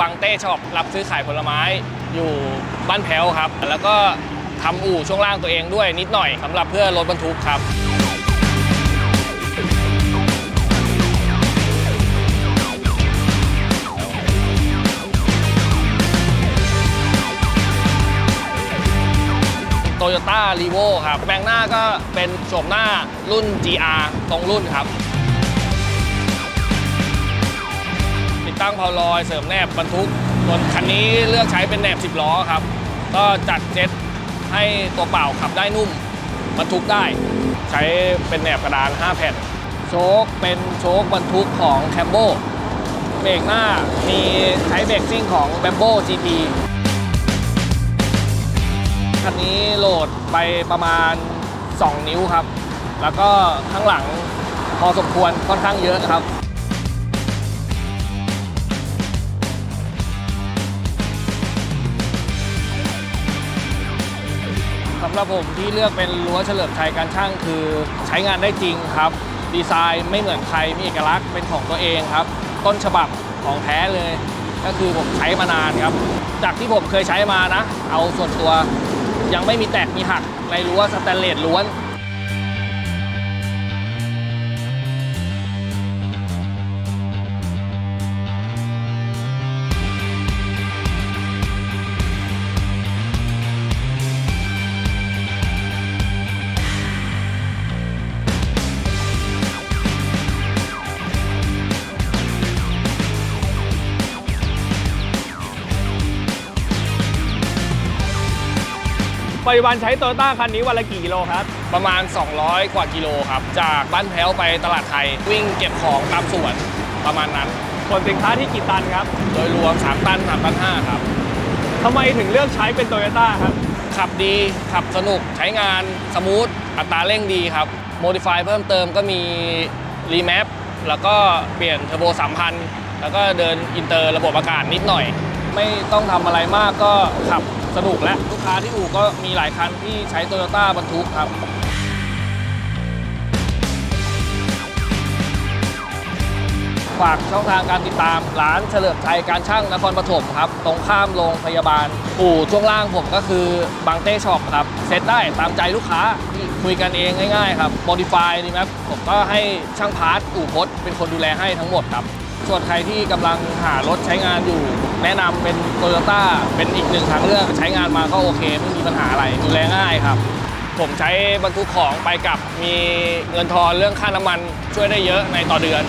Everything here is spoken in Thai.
บางเต้ช็อปรับซื้อขายผลไม้อยู่บ้านแพ้วครับ แล้วก็ทำอู่ช่วงล่างตัวเองด้วยนิดหน่อยสำหรับเพื่อรถบรรทุกครับ โตโยต้ารีโวครับ แปลงหน้าก็เป็นโฉมหน้ารุ่น GR ตรงรุ่นครับ ติดตั้งเพาลอยเสริมแนบบรรทุกส่วนคันนี้เลือกใช้เป็นแหนบ 10 ล้อครับ ก็จัดเซ็ตให้ตัวเปล่าขับได้นุ่มบรรทุกได้ ใช้เป็นแหนบกระดาน 5 แผ่น โชคเป็นโชคบรรทุกของแคมโบเบรกหน้ามีใช้เบรกซิ่งของ b บ m b o GT คันนี้โหลดไปประมาณ 2 นิ้วครับ แล้วก็ข้างหลังพอสมควรค่อนข้างเยอะครับ สำหรับผมที่เลือกเป็นรั้วเฉลิมชัยการช่างคือใช้งานได้จริงครับ ดีไซน์ไม่เหมือนใครมีเอกลักษณ์เป็นของตัวเองครับ ต้นฉบับของแท้เลย ก็คือผมใช้มานานครับ จากที่ผมเคยใช้มานะ เอาส่วนตัวยังไม่มีแตกมีหักในรั้วสแตนเลสล้วน ปัจจุบันใช้โตโยต้าคันนี้วันละกี่กิโลครับ ประมาณ 200 กว่ากิโลครับ จากบ้านแพ้วไปตลาดไทย วิ่งเก็บของตามสวนประมาณนั้นส่วนสินค้าที่กี่ตันครับ โดยรวม 3 ตัน3ตัน5ครับทำไมถึงเลือกใช้เป็นโตโยต้าครับ ขับดีขับสนุกใช้งานสมูทอัตราเร่งดีครับโมดิฟายเพิ่มเติมก็มีรีแมปแล้วก็เปลี่ยนเทอร์โบ3,000 แล้วก็เดินอินเตอร์ระบบอากาศนิดหน่อย ไม่ต้องทำอะไรมากก็ขับ สนุกและลูกค้าที่อู่ก็มีหลายคันที่ใช้โตโยต้าบรรทุกครับฝากช่องทางการติดตามร้านเฉลิมชัยการช่างนครปฐมครับ ตรงข้ามโรงพยาบาลอู่ช่วงล่างผมก็คือบางเต้ช็อปครับ เซ็ตได้ตามใจลูกค้าคุยกันเองง่ายๆครับ Modify นี่ครับผมก็ให้ช่างพาร์ทอู่พจน์เป็นคนดูแลให้ทั้งหมดครับ ส่วนใครที่กำลังหารถใช้งานอยู่ แนะนำเป็นโตโยต้าเป็นอีกหนึ่งทางเลือกใช้งานมาก็โอเค ไม่มีปัญหาอะไรดูแลง่ายครับ ผมใช้บรรทุกของไปกับมีเงินทอนเรื่องค่าน้ำมันช่วยได้เยอะในต่อเดือน